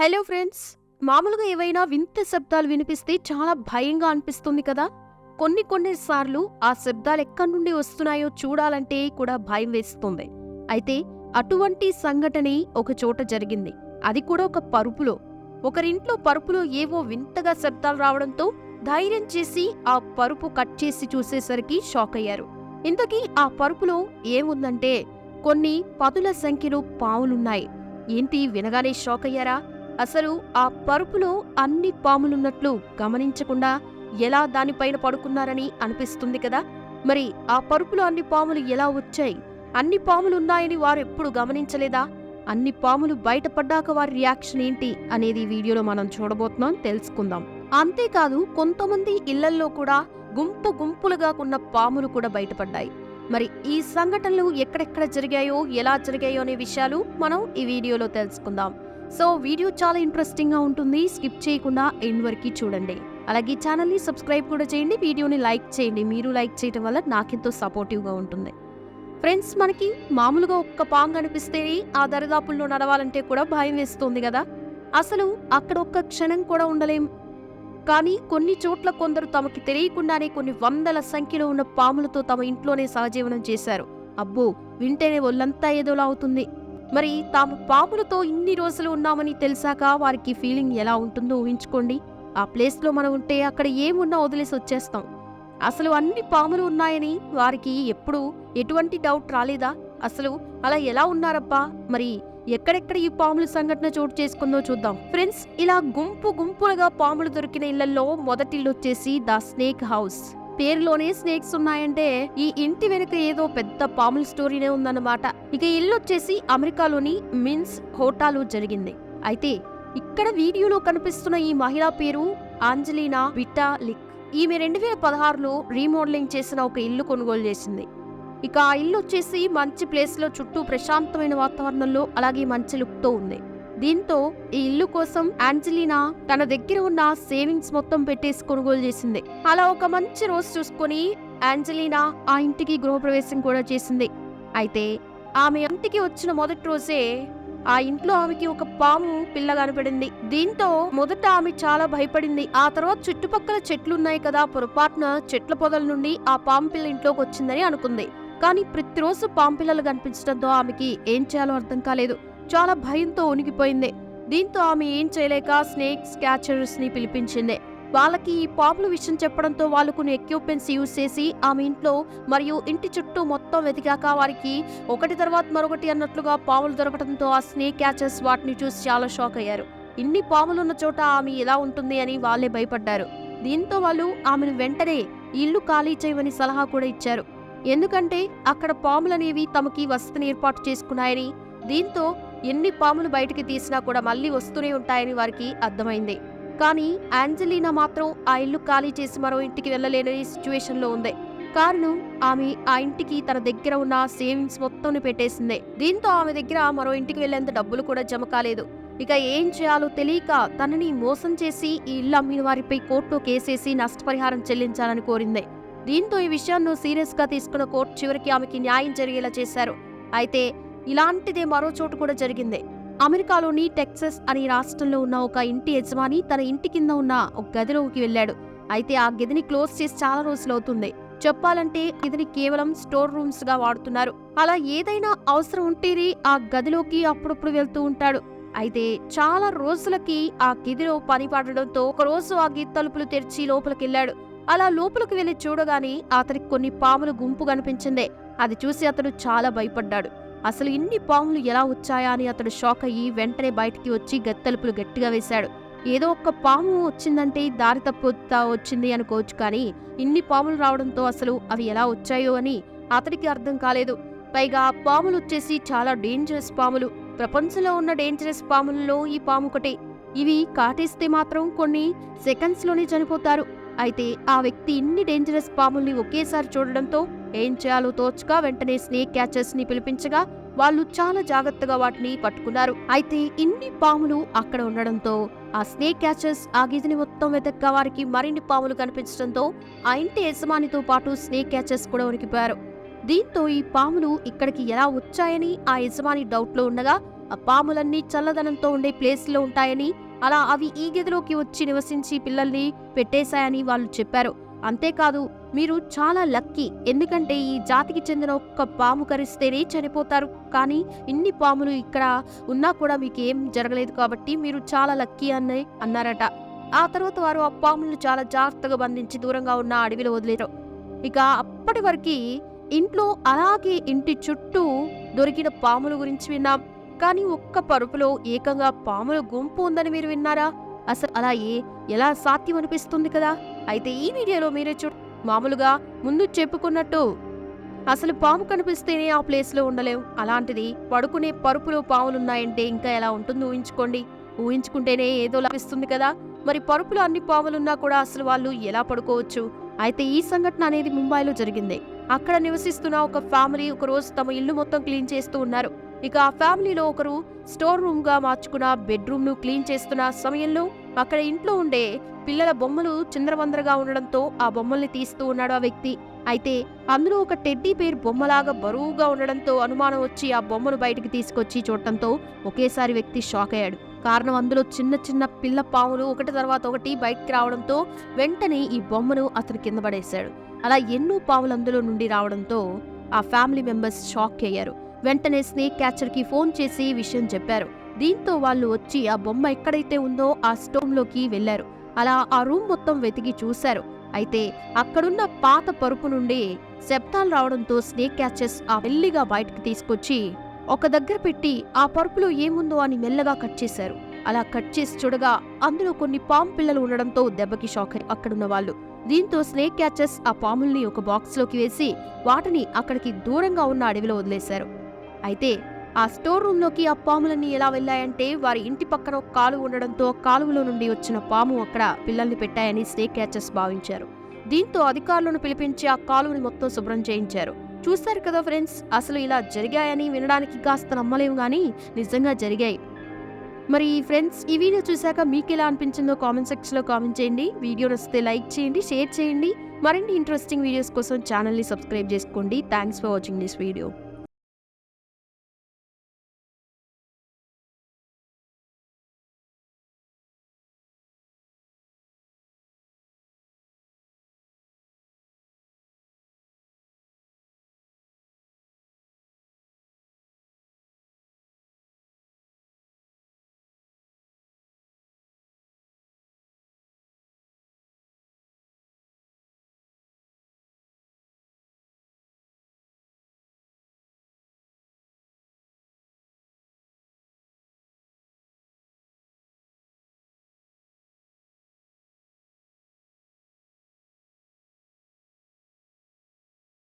Hello friends మామూలుగా ఏవైనా వింత శబ్దాలు వినిపిస్తే చాలా భయంగా అనిపిస్తుంది కదా? కొన్ని కొన్ని సార్లు ఆ శబ్దాలు ఎక్కడి నుండి వస్తున్నాయో చూడాలంటే కూడా భయం వేస్తుంది. అయితే అటువంటి సంఘటనే ఒక చోట జరిగింది. అది కూడా ఒక పరుపులో. ఒకరింట్లో పరుపులో ఏవో వింతగా శబ్దాలు రావడంతో ధైర్యం చేసి ఆ పరుపు కట్ చేసి చూసేసరికి షాక్ అయ్యారు. ఇంతకీ ఆ పరుపులో ఏముందంటే కొన్ని పదుల సంఖ్యలో పావులున్నాయి ఏంటి వినగానే షాక్ అయ్యారా? అసలు ఆ పరుపులో అన్ని పాములున్నట్లు గమనించకుండా ఎలా దానిపైన పడుకున్నారని అనిపిస్తుంది కదా? మరి ఆ పరుపులో అన్ని పాములు ఎలా వచ్చాయి? అన్ని పాములున్నాయని వారు ఎప్పుడు గమనించలేదా? అన్ని పాములు బయటపడ్డాక వారి రియాక్షన్ ఏంటి అనేది వీడియోలో మనం చూడబోతున్నాం తెలుసుకుందాం. అంతేకాదు కొంతమంది ఇళ్ళల్లో కూడా గుంపు గుంపులుగా ఉన్న పాములు కూడా బయటపడ్డాయి. మరి ఈ సంఘటనలు ఎక్కడెక్కడ జరిగాయో ఎలా జరిగాయో అనే విషయాలు మనం ఈ వీడియోలో తెలుసుకుందాం. సో వీడియో చాలా ఇంట్రెస్టింగ్గా ఉంటుంది. స్కిప్ చేయకుండా ఎండ్ వరకు చూడండి. అలాగే ఛానల్ని సబ్స్క్రైబ్ కూడా చేయండి. వీడియోని లైక్ చేయండి. మీరు లైక్ చేయడం వల్ల నాకెంతో సపోర్టివ్గా ఉంటుంది. ఫ్రెండ్స్ మనకి మామూలుగా ఒక్క పాంగ్ అనిపిస్తే ఆ దరిదాపుల్లో నడవాలంటే కూడా భయం వేస్తుంది కదా. అసలు అక్కడ ఒక్క క్షణం కూడా ఉండలేం. కానీ కొన్ని చోట్ల కొందరు తమకి తెలియకుండానే కొన్ని వందల సంఖ్యలో ఉన్న పాములతో తమ ఇంట్లోనే సహజీవనం చేశారు. అబ్బో వింటేనే ఒళ్ళంతా ఏదోలా అవుతుంది. మరి తాము పాములతో ఇన్ని రోజులు ఉన్నామని తెలిసాక వారికి ఫీలింగ్ ఎలా ఉంటుందో ఊహించుకోండి. ఆ ప్లేస్లో మనం ఉంటే అక్కడ ఏమున్నా వదిలేసి వచ్చేస్తాం. అసలు అన్ని పాములు ఉన్నాయని వారికి ఎప్పుడు ఎటువంటి డౌట్ రాలేదా? అసలు అలా ఎలా ఉన్నారబ్బా? మరి ఎక్కడెక్కడ ఈ పాముల సంఘటన చోటు చేసుకుందో చూద్దాం. ఫ్రెండ్స్ ఇలా గుంపు గుంపులుగా పాములు దొరికిన ఇళ్ళలో మొదటిల్లు వచ్చేసి ద స్నేక్ హౌస్. పేరులోనే స్నేక్స్ ఉన్నాయంటే ఈ ఇంటి వెనుక ఏదో పెద్ద పాముల స్టోరీనే ఉందన్నమాట. ఇక ఇల్లు వచ్చేసి అమెరికాలోని మిన్స్ హోటాలో జరిగింది. అయితే ఇక్కడ వీడియోలో కనిపిస్తున్న ఈ మహిళ పేరు ఆంజలీనా విటాలిక్ ఈమె రెండు వేల పదహారులో రీమోడలింగ్ చేసిన ఒక ఇల్లు కొనుగోలు చేసింది. ఇక ఆ ఇల్లు వచ్చేసి మంచి ప్లేస్లో చుట్టూ ప్రశాంతమైన వాతావరణంలో అలాగే మంచి లుక్తో ఉంది. దీంతో ఈ ఇల్లు కోసం ఆంజలీనా తన దగ్గర ఉన్న సేవింగ్స్ మొత్తం పెట్టేసి కొనుగోలు చేసింది. అలా ఒక మంచి రోజు చూసుకొని ఆంజలీనా ఆ ఇంటికి గృహప్రవేశం కూడా చేసింది. అయితే ఆమె ఇంటికి వచ్చిన మొదటి రోజే ఆ ఇంట్లో ఆమెకి ఒక పాము పిల్ల కనపడింది. దీంతో మొదట ఆమె చాలా భయపడింది. ఆ తర్వాత చుట్టుపక్కల చెట్లున్నాయి కదా పొరపాటున చెట్ల పొదల నుండి ఆ పాము పిల్ల ఇంట్లోకి వచ్చిందని అనుకుంది. కానీ ప్రతిరోజు పాము పిల్లలు కనిపించడంతో ఆమెకి ఏం చేయాలో అర్థం కాలేదు. చాలా భయంతో ఉనికిపోయింది. దీంతో ఆమె ఏం చేయలేక స్నేక్స్ క్యాచర్స్ని పిలిపించింది. వాళ్ళకి ఈ పాముల విషయం చెప్పడంతో వాళ్ళు కొన్ని ఎక్విప్మెంట్స్ యూజ్ చేసి ఆమె ఇంట్లో మరియు ఇంటి చుట్టూ మొత్తం వెతికాక వారికి ఒకటి తర్వాత మరొకటి అన్నట్లుగా పాములు దొరకడంతో ఆ స్నేక్ క్యాచర్స్ వాటిని చూసి చాలా షాక్ అయ్యారు. ఇన్ని పాములున్న చోట ఆమె ఎలా ఉంటుంది అని వాళ్ళే భయపడ్డారు. దీంతో వాళ్ళు ఆమెను వెంటనే ఇల్లు ఖాళీ చేయమని సలహా కూడా ఇచ్చారు. ఎందుకంటే అక్కడ పాములనేవి తమకి వసతిని ఏర్పాటు చేసుకున్నాయని దీంతో ఎన్ని పాములు బయటికి తీసినా కూడా మళ్ళీ వస్తూనే ఉంటాయని వారికి అర్థమైంది. కానీ యాంజలీనా మాత్రం ఆ ఇల్లు ఖాళీ చేసి మరో ఇంటికి వెళ్ళలేని సిచ్యువేషన్లో ఉంది. కారణం ఆమె ఆ ఇంటికి తన దగ్గర ఉన్న సేవింగ్స్ మొత్తం పెట్టేసింది. దీంతో ఆమె దగ్గర మరో ఇంటికి వెళ్ళేంత డబ్బులు కూడా జమ కాలేదు. ఇక ఏం చేయాలో తెలియక తనని మోసం చేసి ఈ ఇల్లు అమ్మిన వారిపై కోర్టులో కేసేసి నష్టపరిహారం చెల్లించాలని కోరింది. దీంతో ఈ విషయాన్ని సీరియస్గా తీసుకున్న కోర్టు చివరికి ఆమెకి న్యాయం జరిగేలా చేశారు. అయితే ఇలాంటిదే మరో చోటు కూడా జరిగింది. అమెరికాలోని టెక్సస్ అనే రాష్ట్రంలో ఉన్న ఒక ఇంటి యజమాని తన ఇంటి కింద ఉన్న ఒక గదిలోకి వెళ్ళాడు. అయితే ఆ గదిని క్లోజ్ చేసి చాలా రోజులు అవుతుంది. చెప్పాలంటే గదిని కేవలం స్టోర్ రూమ్స్గా వాడుతున్నారు. అలా ఏదైనా అవసరం ఉంటేనే ఆ గదిలోకి అప్పుడప్పుడు వెళ్తూ ఉంటాడు. అయితే చాలా రోజులకి ఆ గదిలో పని పడడంతో ఒకరోజు ఆ గది తలుపులు తెరిచి లోపలికి వెళ్ళాడు. అలా లోపలికి వెళ్ళి చూడగానే అతనికి కొన్ని పాముల గుంపు కనిపించింది అది చూసి అతడు చాలా భయపడ్డాడు. అసలు ఇన్ని పాములు ఎలా వచ్చాయా అని అతడు షాక్ అయ్యి వెంటనే బయటికి వచ్చి గత్తలుపులు గట్టిగా వేశాడు. ఏదో ఒక్క పాము వచ్చిందంటే దారి తప్పుతా వచ్చింది అనుకోవచ్చు కానీ ఇన్ని పాములు రావడంతో అసలు అవి ఎలా వచ్చాయో అని అతడికి అర్థం కాలేదు. పైగా పాములు వచ్చేసి చాలా డేంజరస్ పాములు. ప్రపంచంలో ఉన్న డేంజరస్ పాములలో ఈ పాము ఒకటి. ఇవి కాటేస్తే మాత్రం కొన్ని సెకండ్స్లోనే చనిపోతారు. అయితే ఆ వ్యక్తి ఇన్ని డేంజరస్ పాముల్ని ఒకేసారి చూడడంతో ఏం చేయాలో తోచక వెంటనే స్నేక్ క్యాచర్స్ని పిలిపించగా వాళ్ళు చాలా జాగ్రత్తగా వాటిని పట్టుకున్నారు. అయితే ఇన్ని పాములు అక్కడ ఉండడంతో ఆ స్నేక్ క్యాచర్స్ ఆ గిదిని మొత్తం వెతక్క వారికి మరిన్ని పాములు కనిపించడంతో ఆ ఇంటి యజమానితో పాటు స్నేక్ క్యాచర్స్ కూడా ఉనికిపోయారు దీంతో ఈ పాములు ఇక్కడికి ఎలా వచ్చాయని ఆ యజమాని డౌట్లో ఉండగా ఆ పాములన్నీ చల్లదనంతో ఉండే ప్లేస్లో ఉంటాయని అలా అవి ఈ గదిలోకి వచ్చి నివసించి పిల్లల్ని పెట్టేశాయని వాళ్ళు చెప్పారు. అంతేకాదు మీరు చాలా లక్కీ. ఎందుకంటే ఈ జాతికి చెందిన ఒక్క పాము కరిస్తేనే చనిపోతారు. కానీ ఇన్ని పాములు ఇక్కడ ఉన్నా కూడా మీకు ఏం జరగలేదు కాబట్టి మీరు చాలా లక్కీ అని అన్నారట. ఆ తర్వాత వారు ఆ పాములను చాలా జాగ్రత్తగా బంధించి దూరంగా ఉన్న అడవిలో వదిలేరు. ఇక అప్పటి వరకు ఇంట్లో అలాగే ఇంటి చుట్టూ దొరికిన పాముల గురించి విన్నాం. కానీ ఒక్క పరుపులో ఏకంగా పాముల గుంపు ఉందని మీరు విన్నారా? అసలు అలా ఏ ఎలా సాధ్యం అనిపిస్తుంది కదా? అయితే ఈ వీడియోలో మీరే చూ మామూలుగా ముందు చెప్పుకున్నట్టు అసలు పాము కనిపిస్తేనే ఆ ప్లేస్లో ఉండలేవు అలాంటిది పడుకునే పరుపులో పాములున్నాయంటే ఇంకా ఎలా ఉంటుందో ఊహించుకోండి. ఊహించుకుంటేనే ఏదో లభిస్తుంది కదా. మరి పరుపులో అన్ని పాములున్నా కూడా అసలు వాళ్ళు ఎలా పడుకోవచ్చు? అయితే ఈ సంఘటన అనేది ముంబైలో జరిగింది. అక్కడ నివసిస్తున్న ఒక ఫ్యామిలీ ఒక రోజు తమ ఇల్లు మొత్తం క్లీన్ చేస్తూ ఉన్నారు. ఇక ఆ ఫ్యామిలీలో ఒకరు స్టోర్ రూమ్గా మార్చుకున్న బెడ్రూమ్ను క్లీన్ చేస్తున్న సమయంలో అక్కడ ఇంట్లో ఉండే పిల్లల బొమ్మలు చిందరవందరగా ఉండడంతో ఆ బొమ్మల్ని తీస్తూ ఉన్నాడు ఆ వ్యక్తి. అయితే అందులో ఒక టెడ్డీ పేరు బొమ్మలాగా బరువుగా ఉండడంతో అనుమానం వచ్చి ఆ బొమ్మను బయటికి తీసుకొచ్చి చూడటంతో ఒకేసారి వ్యక్తి షాక్ అయ్యాడు. కారణం అందులో చిన్న చిన్న పిల్ల పాములు ఒకటి తర్వాత ఒకటి బయటికి రావడంతో వెంటనే ఈ బొమ్మను అతను కింద పడేశాడు. అలా ఎన్నో పాములు అందులో నుండి రావడంతో ఆ ఫ్యామిలీ మెంబర్స్ షాక్ అయ్యారు. వెంటనే స్నేక్ క్యాచర్కి ఫోన్ చేసి విషయం చెప్పారు. దీంతో వాళ్ళు వచ్చి ఆ బొమ్మ ఎక్కడైతే ఉందో ఆ స్టోన్లోకి వెళ్ళారు అలా ఆ రూమ్ మొత్తం వెతికి చూశారు. అయితే అక్కడున్న పాత పరుపు నుండి శబ్దాలు రావడంతో స్నేక్ క్యాచెస్ ఆ మెల్లిగా బయటకు తీసుకొచ్చి ఒక దగ్గర పెట్టి ఆ పరుపులో ఏముందో అని మెల్లగా కట్ చేశారు. అలా కట్ చేసి చూడగా అందులో కొన్ని పాము పిల్లలు ఉండడంతో దెబ్బకి షాక్ అయ్యి అక్కడున్న వాళ్ళు దీంతో స్నేక్ క్యాచెస్ ఆ పాముల్ని ఒక బాక్స్లోకి వేసి వాటిని అక్కడికి దూరంగా ఉన్న అడవిలో వదిలేశారు. అయితే ఆ స్టోర్ రూమ్లోకి ఆ పాములన్నీ ఎలా వెళ్ళాయంటే వారి ఇంటి పక్కన ఒక కాలువ ఉండడంతో కాలువలో నుండి వచ్చిన పాము అక్కడ పిల్లల్ని పెట్టాయని స్నేక్ క్యాచర్స్ భావించారు. దీంతో అధికారులను పిలిపించి ఆ కాలువని మొత్తం శుభ్రం చేయించారు. చూస్తారు కదా ఫ్రెండ్స్ అసలు ఇలా జరిగాయని వినడానికి కాస్త నమ్మలేము కానీ నిజంగా జరిగాయి. మరి ఫ్రెండ్స్ ఈ వీడియో చూశాక మీకు ఎలా అనిపించిందో కామెంట్ సెక్షన్లో కామెంట్ చేయండి. వీడియో నచ్చితే లైక్ చేయండి షేర్ చేయండి. మరిన్ని ఇంట్రెస్టింగ్ వీడియోస్ కోసం ఛానల్ని సబ్స్క్రైబ్ చేసుకోండి. Thanks for watching this video.